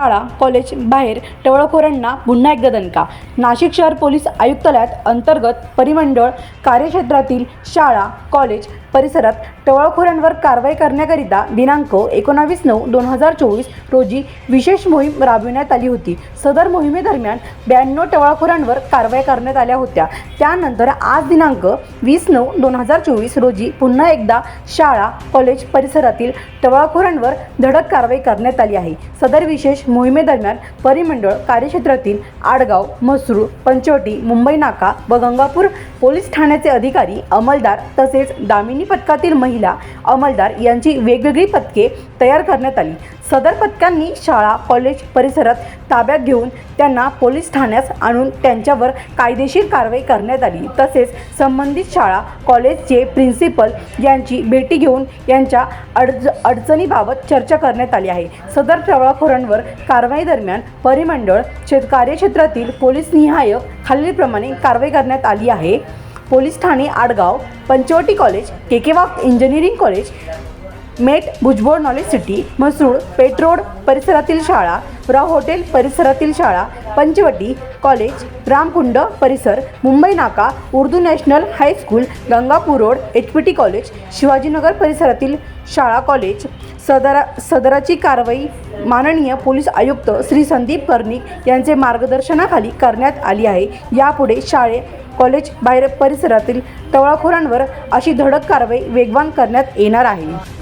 शाळा कॉलेज बाहेर टवळखोरांना पुन्हा एकदा दणका. नाशिक शहर पोलीस आयुक्तालयात अंतर्गत परिमंडळ कार्यक्षेत्रातील शाळा कॉलेज परिसरात टवळखोरांवर कारवाई करण्याकरिता दिनांक एकोणावीस नऊ दोन हजार चोवीस रोजी विशेष मोहीम राबविण्यात आली होती. सदर मोहिमेदरम्यान ब्याण्णव टवळखोरांवर कारवाई करण्यात आल्या होत्या. त्यानंतर आज दिनांक वीस नऊ दोन हजार चोवीस रोजी पुन्हा एकदा शाळा कॉलेज परिसरातील टवळखोरांवर धडक कारवाई करण्यात आली आहे. सदर विशेष मोहिमेदरम्यान परिमंडळ कार्यक्षेत्रातील आडगाव म्हसरूळ पंचवटी मुंबई नाका व गंगापूर पोलीस ठाण्याचे अधिकारी अंमलदार तसेच दामिनी पथकातील महिला अंमलदार यांची वेगवेगळी पथके तयार करण्यात आली. सदर पथकांनी शाळा कॉलेज परिसरात ताब्यात घेऊन त्यांना पोलीस ठाण्यास आणून त्यांच्यावर कायदेशीर कारवाई करण्यात आली. तसेच संबंधित शाळा कॉलेजचे प्रिन्सिपल यांची भेटी घेऊन यांच्या अडच अडचणीबाबत चर्चा करण्यात आली आहे. सदर टवाळखोरांवर कारवाई दरम्यान परिमंडळ क्षेत्र कार्यक्षेत्रातील पोलीस निहाय खालीलप्रमाणे कारवाई करण्यात आली आहे. Police Thane Adgaon Panchavati college केकेवाक engineering college MET Bhujbal knowledge city म्हसूळ पेट्रोड परिसरातील शाळा रॉ हॉटेल परिसरातील शाळा पंचवटी कॉलेज रामकुंड परिसर मुंबई नाका Urdu national high school Gangapur road H P T college Shivajinagar परिसरातील शाळा कॉलेज सदरा सदराची कारवाई माननीय पोलीस आयुक्त श्री संदीप कर्णिक यांचे मार्गदर्शनाखाली करण्यात आली आहे. यापुढे शाळे कॉलेज बाहेर परिसरातील टवळाखोरांवर अशी धडक कारवाई वेगवान करण्यात येणार आहे.